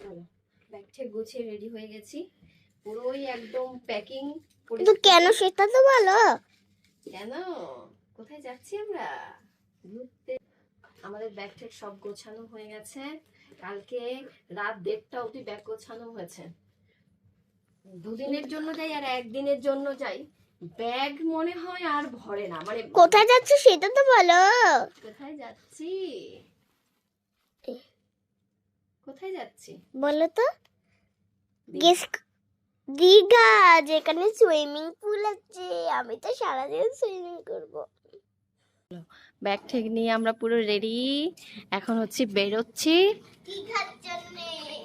চলো ব্যাগ ঠেক গুছিয়ে রেডি হয়ে গেছি। পুরোই একদম প্যাকিং কিন্তু কেন সেটা তো বলো। কেন? কোথায় যাচ্ছি আমরা? ঘুরতে। আমাদের ব্যাগ ঠেক সব গোছানো হয়ে গেছে। কালকে রাত দেড়টা অবধি ব্যাগ গোছানো হয়েছে। দুদিনের জন্য যাই আর একদিনের জন্য যাই। ব্যাগ মনে হয় আর ভরে না। মানে কোথায় যাচ্ছ সেটা তো বলো। কোথায় যাচ্ছি? কোথায় যাচ্ছি? বলো তো গেস দীঘা যেখানে সুইমিং পুল আছে। আমি তো সারাদিন সুইমিং করব। ব্যাগ ঠেক নিয়ে আমরা পুরো রেডি। এখন হচ্ছে বেরোচ্ছি। দীঘার জন্য।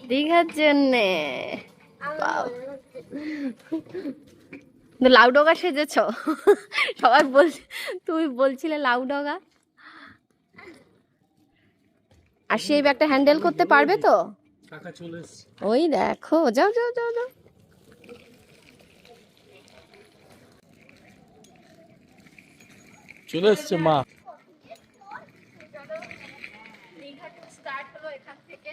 দীঘার জন্যে। লাউডগা সেজেছ? সবাই বল তুমি বলছিলে লাউডগা? আর সেই ব্যাগটা হ্যান্ডেল করতে পারবে তো? ওই দেখো যাও যাও যাও যাও। চলে এসছে মা। স্টার্ট হলো এখান থেকে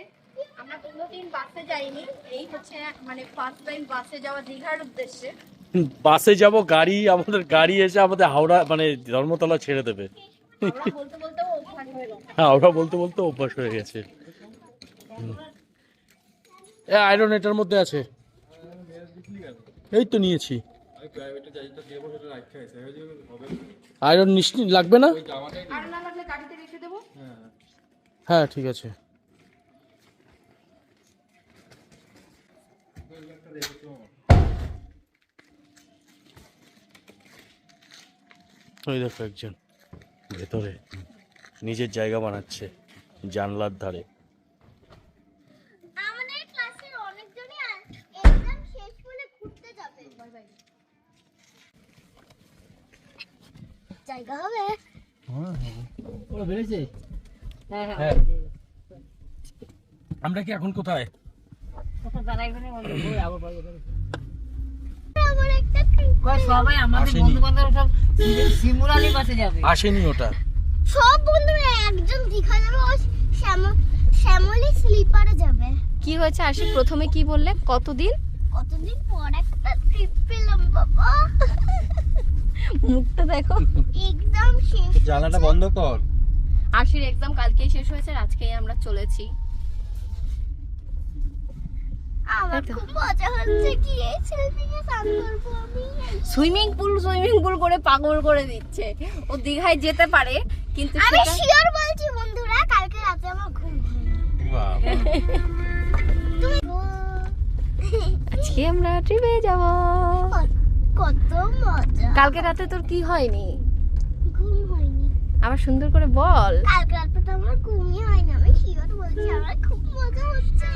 আমরা কোনোদিন বাসে যাইনি এই হচ্ছে মানে ফার্স্ট টাইম বাসে যাওয়া দীঘার উদ্দেশ্যে বাসে যাব গাড়ি আমাদের গাড়ি এসে আমাদের হাওড়া মানে ধর্মতলা ছেড়ে দেবে। বলতে বলতে হয়ে, ওরা বলতে বলতে অভ্যাস হয়ে গেছে। আয়রন এটার মধ্যে আছে। এই তো নিয়েছি। আয়রন নিশ্চিত লাগবে না? হ্যাঁ ঠিক আছে। ওই দেখো একজন। ভেতরে। নিজের জায়গা বানাচ্ছে জানলার ধারে। আমাদের ক্লাসের অনেকজনই এক্সাম শেষ হলে ঘুরতে যাবে। জায়গা হবে। হ্যাঁ আমরা কি এখন কোথায়? সবাই আমাদের আসেনি। বন্ধু বান্ধব সব শিমুরালি বাসে যাবে। আসেনি ওটা। সব বন্ধুরা একজন দীঘা যাবে ও শ্যাম- শ্যামলী স্লিপারে যাবে। কি হয়েছে আশি প্রথমে কি বললে? কতদিন? কতদিন পর একটা ট্রিপ পেলাম বাবা। মুখটা দেখো। একদম শেষ জানাটা বন্ধ কর। আশির এক্সাম কালকেই শেষ হয়েছে আজকেই আমরা চলেছি। আমার খুব মজা হচ্ছে। কি এই সুইমিং এ স্নান করব আমি? সুইমিং পুল সুইমিং পুল করে পাগল করে দিচ্ছে। ও দীঘায় যেতে পারে কিন্তু আমি শিওর বলছি বন্ধুরা কালকে রাতে আমার ঘুম আজকে আমরা ট্রিপে যাব। কত মজা। কালকে রাতে তোর কি হয়নি? ঘুম হয়নি। আবার সুন্দর করে বল। কালকে রাতে তো আমার ঘুমই হয়নি। আমি শিওর বলছি আমার খুব হচ্ছে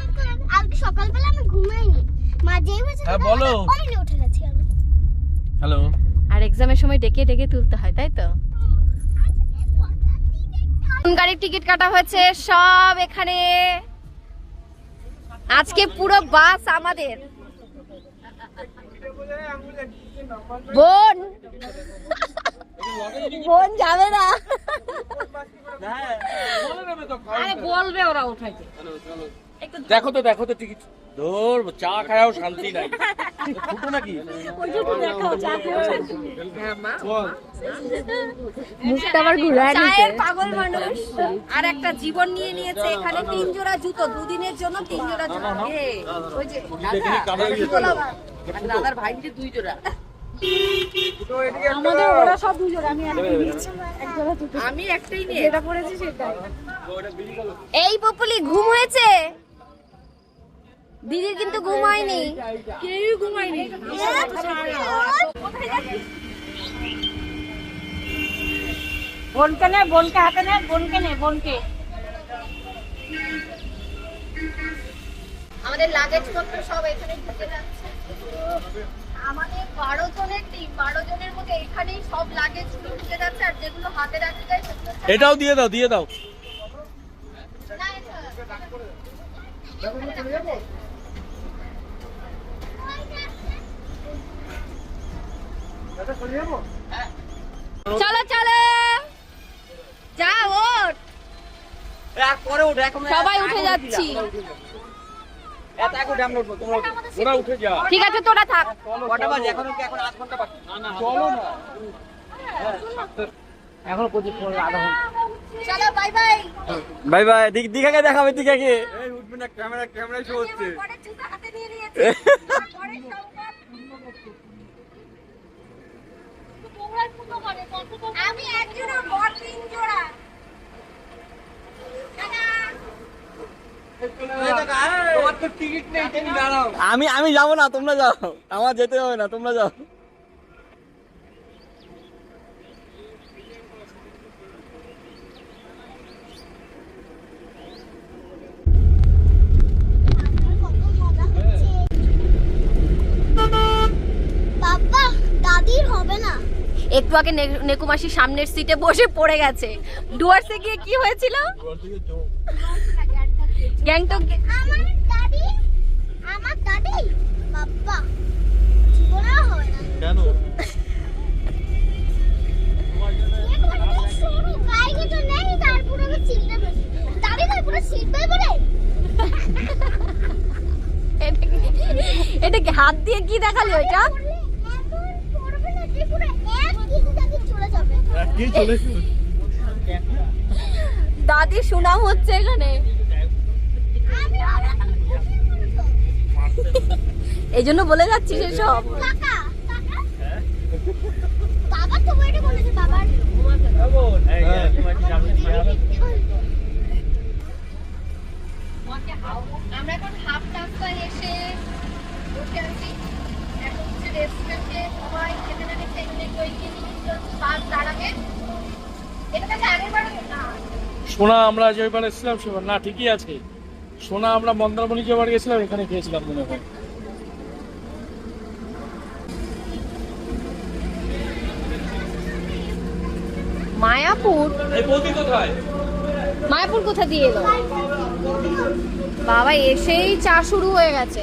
আজকে সকালবেলা আমি ঘুমাইনি। মা যেই বলছে হ্যাঁ, বলো। অমনি উঠে গেছি আমি। হ্যালো। আর এক্সামের সময় ডেকে ডেকে তুলতে হয় তাই তো? কোন গাড়ির টিকিট কাটা হয়েছে সব এখানে। আজকে পুরো বাস আমাদের। বোন। বোন যাবে না। আরে বলবে ওরা উঠাইতে। দেখো তো দেখো তো টিকিট। ধর চা খায়াও শান্তি নাই। ফুটো নাকি? পাগল মানুষ। আর একটা জীবন নিয়ে নিয়েছে এখানে তিন জোড়া জুতো দুদিনের জন্য তিন জোড়া জুতো। ওই যে দাদার ভাই দুই জোড়া। আমাদের ওরা সব দুই জোড়া আমি নিয়েছি। আমি একটাই নিয়ে। যেটা পড়েছি সেটাই। এই পপুলি ঘুম হয়েছে? দিদির কিন্তু ঘুম হয়নি। কেউ ঘুমায়নি বোনকে নে বোনকে হাতে নে বোনকে নে বোনকে। আমাদের লাগেজ পত্র সব এখানে ঢুকে যাচ্ছে। আমাদের বারো জনের টিম বারো জনের মধ্যে এখানেই সব লাগেজ যাচ্ছে আর যেগুলো হাতে রাখতে যায় সেগুলো এটাও দিয়ে দাও দিয়ে দাও। চলো চলো। যা ওঠ। সবাই উঠে যাচ্ছি। ওরা উঠে যা। ঠিক আছে তোরা থাক। কটা বাজে? এখন এখন আধ ঘণ্টা বাকি? চলো না। এখনও পঁচিশ পনেরো আধা ঘণ্টা বাই বাই বাই বাই দিক দিঘাকে দেখাবে দিঘাকে উঠবে না ক্যামেরা ক্যামেরা শো হচ্ছে। পরে জুতা হাতে নিয়ে নিয়েছে। পরে সংবাদ। আমি একজনের বর তিন জোড়া তোমার তো টিকিট নেই তুমি দাঁড়াও। আমি আমি যাব না তোমরা যাও। আমার যেতে হবে না তোমরা যাও বাবা দাদির হবে না একটু আগে নে- নেকু মাসি সামনের সিটে বসে পড়ে গেছে। ডুয়ার্সে গিয়ে কি হয়েছিল? গ্যাংটক গে- হাত দিয়ে আমার দাদি বাবা দাদি সুনাম হচ্ছে এখানে। এই জন্য বলে যাচ্ছি সেসব কাকা কাকা বাবা তো বইটা বলেছে বাবার আমরা এখন হাফ রাস্তায় এসে বসে আছি এখন হচ্ছে রেস্টুরেন্টে সবাই খেতে না খেতে এখানে একটু এগিয়ে নিয়ে বাস দাঁড়াবে এটা তাহলে আগের বার না সোনা আমরা যেবার এসেছিলাম সেবার না ঠিকই আছে। সোনা আমরা মন্দারমণি যেবার গেছিলাম এখানে খেয়েছিলাম মনে হয়। মায়াপুর? কোথায়? মায়াপুর কোথা দিয়ে এলো? বাবা এসেই চা শুরু হয়ে গেছে।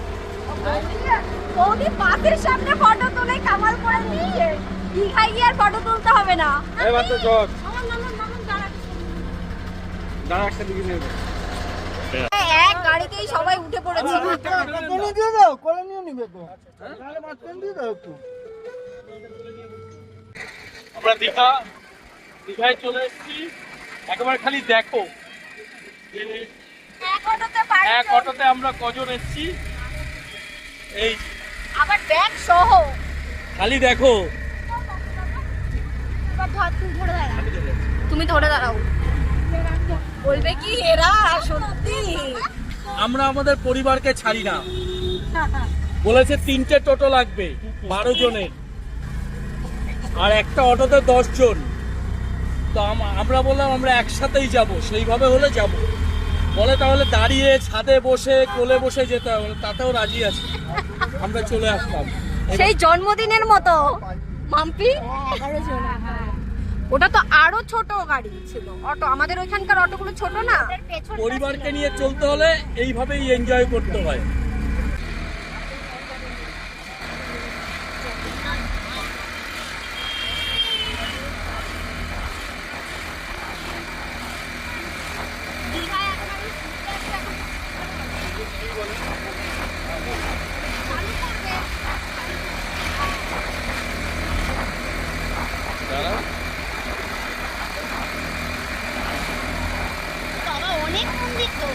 বৌদি পাশের সামনে ফটো তুলে কামাল করে নিয়ে দীঘায় গিয়ে আর ফটো তুলতে হবে না। এবার তো জগ। আমার মামা মামা দাঁড়া। দাঁড়া একটা দিকে নেবে এক গাড়িতেই সবাই উঠে পড়েছে। দিয়ে দাও কোলে নিয়ে নিবে তো। তাহলে মাঝখান দিয়ে দাও একটু। আমরা দীঘা দীঘায় চলে এসেছি। একবার খালি দেখো। এক অটোতে এক অটোতে আমরা কজন এসেছি? এই আবার ব্যাগ সহ। খালি দেখো। তুমি ধরে দাঁড়াও। বলবে কি এরা সত্যি। আমরা আমাদের পরিবারকে ছাড়ি না। বলেছে তিনটে টোটো লাগবে বারো জনের। আর একটা অটোতে দশ জন। তো আমরা বললাম আমরা একসাথেই যাব সেইভাবে হলে যাব। বলে তাহলে দাঁড়িয়ে ছাদে বসে কোলে বসে যেতে হবে তাতেও রাজি আছে। আমরা চলে আসতাম সেই জন্মদিনের মতো মাম্পি? ওটা তো আরও ছোট গাড়ি ছিল অটো। আমাদের ওইখানকার অটোগুলো ছোট না? পরিবারকে নিয়ে চলতে হলে এইভাবেই এনজয় করতে হয় বাবা অনেক মন্দির তো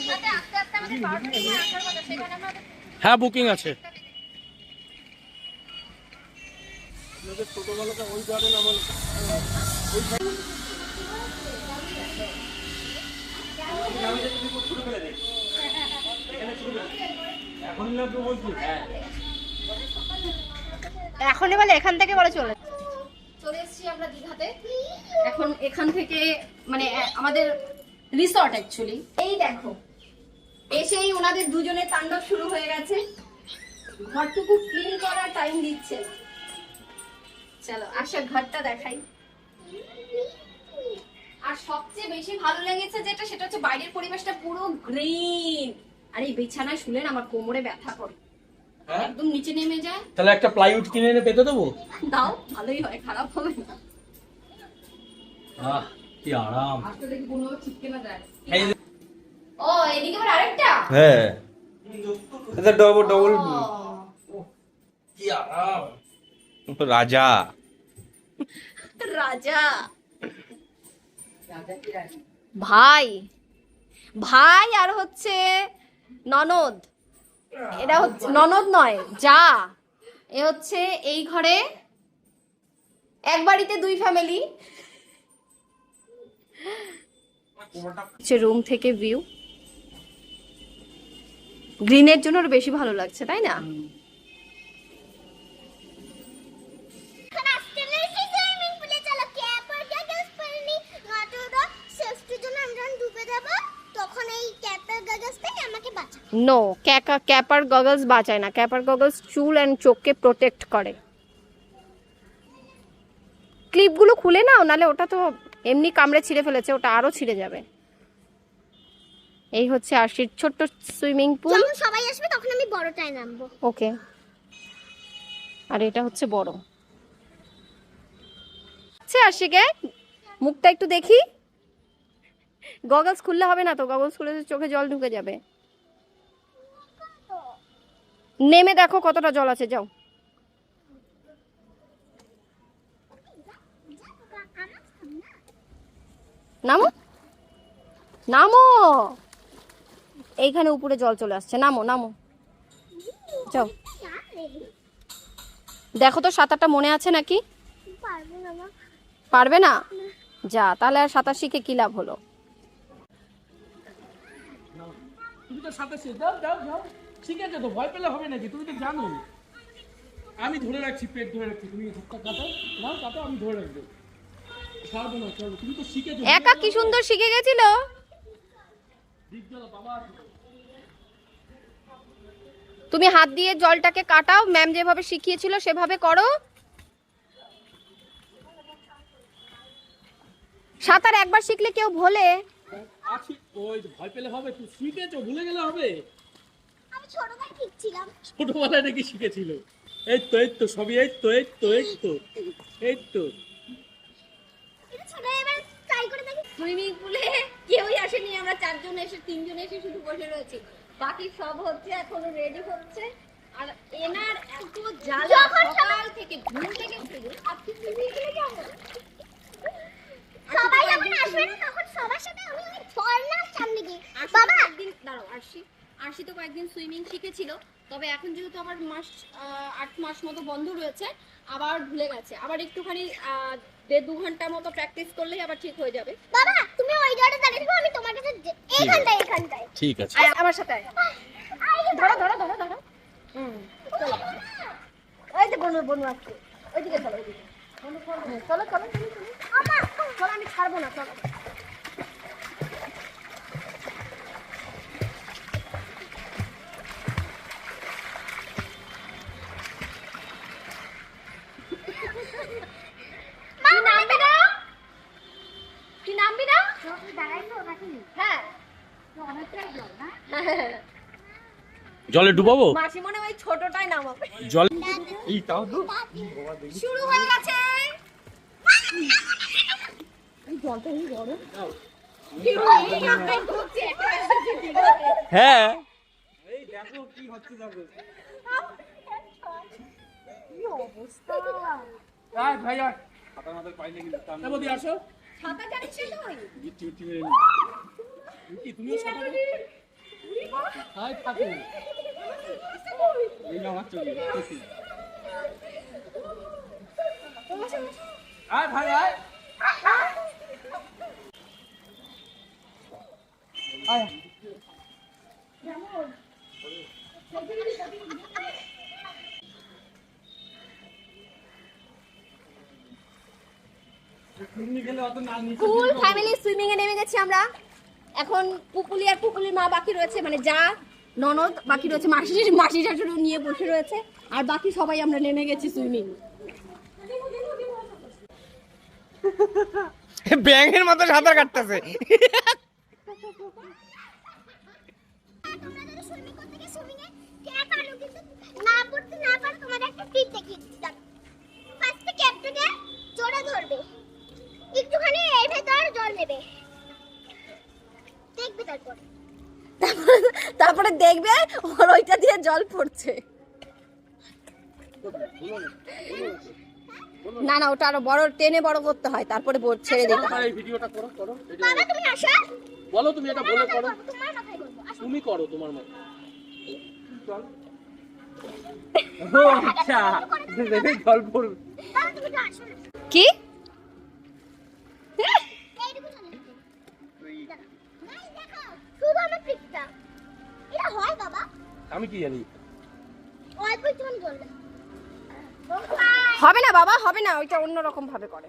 এখানে আস্তে আস্তে আমাদের বারোটা থেকে আসার কথা সেখানে আমরা হ্যাঁ বুকিং আছে। এখনই বলে এখান থেকে বলে চলে। চলে এসেছি আমরা দীঘাতে। এখন এখান থেকে মানে আমাদের রিসর্ট অ্যাকচুয়ালি এই দেখো ওনাদের দুজনের তাণ্ডব শুরু হয়ে গেছে। ঘরটুকু ক্লিন করার টাইম দিচ্ছে না। চলো আশা ঘরটা দেখাই। আর সবচেয়ে বেশি ভালো লেগেছে যেটা সেটা হচ্ছে বাইরের পরিবেশটা পুরো গ্রিন আর এই বিছানায় শুলেন আমার কোমরে ব্যথা করে। হ্যাঁ? একদম নিচে নেমে যায়। তাহলে একটা প্লাইউড কিনে এনে পেতে দেবো? দাও ভালোই হয় খারাপ হবে না। আহ কি আরাম। আসলে দেখি কোনোভাবে ঠিককে না যায়। এদিকে আবার আরেকটা? হ্যাঁ। এটা ডবল ডবল কি আরাম। রাজা। রাজা। ভাই। ভাই আর হচ্ছে ননদ। এটা হচ্ছে ননদ নয় যা। এ হচ্ছে এই ঘরে এক বাড়িতে দুই ফ্যামিলি হচ্ছে রুম থেকে ভিউ গ্রিনের জন্য আরও বেশি ভালো লাগছে তাই না? নি নো ক্যাপার গগলস বাঁচায় না। ক্যাপার গগলস চুল অ্যান্ড চোখকে প্রোটেক্ট করে। ক্লিপগুলো খুলে নাও নালে ওটা তো এমনি কামড়ে ছিঁড়ে ফেলেছে ওটা আরও ছিঁড়ে যাবে। এই হচ্ছে আশির ছোট্ট সুইমিং পুল। যখন সবাই আসবে তখন আমি বড়টায় নামবো। ওকে। আর এটা হচ্ছে বড়। আচ্ছা আশিকে মুখটা একটু দেখি। গগলস খুললে হবে না তো? গগলস খুলে চোখে জল ঢুকে যাবে। নেমে দেখো কতটা জল আছে যাও। নামো। নামো। এইখানে উপরে জল চলে আসছে। নামো নামো। যাও। দেখো তো সাঁতারটা মনে আছে নাকি? পারব না? যা তাহলে আর সাঁতার শিখে কি লাভ হলো? আমি ধরে রাখছি পেট ধরে রাখছি। তুমি আমি ধরে রাখব। একা কি সুন্দর শিখে গেছিল? বাবা। তুমি হাত দিয়ে জলটাকে কাটাও ম্যাম যেভাবে শিখিয়েছিল সেভাবে করো। সাঁতার একবার শিখলে কেউ ভোলে? আছি ওই যে ভয় পেলে হবে তুই শিখেছো ভুলে গেলে হবে। আমি ছোটবেলায় ঠিক ছোটবেলায় নাকি শিখেছিল। এই তো এই তো সবই এই তো এই তো এই তো এই তো। এটা ছোটবেলায় এবার ট্রাই করে দেখি। সুইমিং পুলে কেউই আসেনি আমরা চারজন এসে তিনজন এসে শুধু বসে রয়েছি। বাকি সব হচ্ছে এখনও রেডি হচ্ছে। আর এনার এত জ্বালা সকাল থেকে ঘুম থেকে উঠে গেল আজকে সুইমিং পুলে যাব সবাই যখন আসবে না তখন সবার সাথে আমি ওই ঝর্ণার সামনে গিয়ে বাবা তো কয়েকদিন দাঁড়াও আরশি। আরশি তো কয়েকদিন সুইমিং শিখেছিল তবে এখন যেহেতু আবার মাস আট মাস মতো বন্ধ রয়েছে আবার ভুলে গেছে। আবার একটুখানি আহ, দেড় দু ঘণ্টার মতো প্র্যাকটিস করলেই আবার ঠিক হয়ে যাবে। বাবা আমি তোমার কাছে এইখানটায় এইখানটায় ঠিক আছে। আমার সাথে ধরো ধরো ধরো ধরো। হুম। চলো এই যে বনু বনু আসছে। ওইদিকে চলো ওইদিকে। চলো চলো চলো চলো। চলো আমি ছাড়বো না চলো তুই নামবি না তুই নামবি না দাঁড়াইছো নাকি হ্যাঁ অনেকটাই জল না জলে ডুবাবো? মাসি মনে হয় ওই ছোটটাই নামাবে। জল এই তাও তো। শুরু হয়ে গেছে। হ্যাঁ। আয় হাই থাকো এই আমার চলি আয় ভাই আয়। আয়। ফুল ফ্যামিলি সুইমিং এ নেমে গেছি আমরা। এখন পুকুলি আর পুকুলির মা বাকি রয়েছে মানে যা ননদ বাকি রয়েছে মাসি মাসি শাশুড়ি নিয়ে বসে রয়েছে আর বাকি সবাই আমরা নেমে গেছি সুইমিং ব্যাঙের মতো সাঁতার কাটতেছে। একটুখানি এর ভেতর জল নেবে। দেখবে তারপর। তারপরে দেখবে ওর ওইটা দিয়ে জল পড়ছে। না না ওটা আরও বড় টেনে বড় করতে হয় তারপরে বোর্ড ছেড়ে দিতে হয়। এই ভিডিওটা করো করো বাবা তুমি আসো। বলো তুমি এটা বলে করো। তোমার মাথায় বলব তুমি করো তোমার মতো। চল ও আচ্ছা জল পড়বে। কি? শুধু আমার এটা হয় বাবা। আমি কি জানি? অল্প হবে না বাবা হবে না ওইটা অন্যরকম ভাবে করে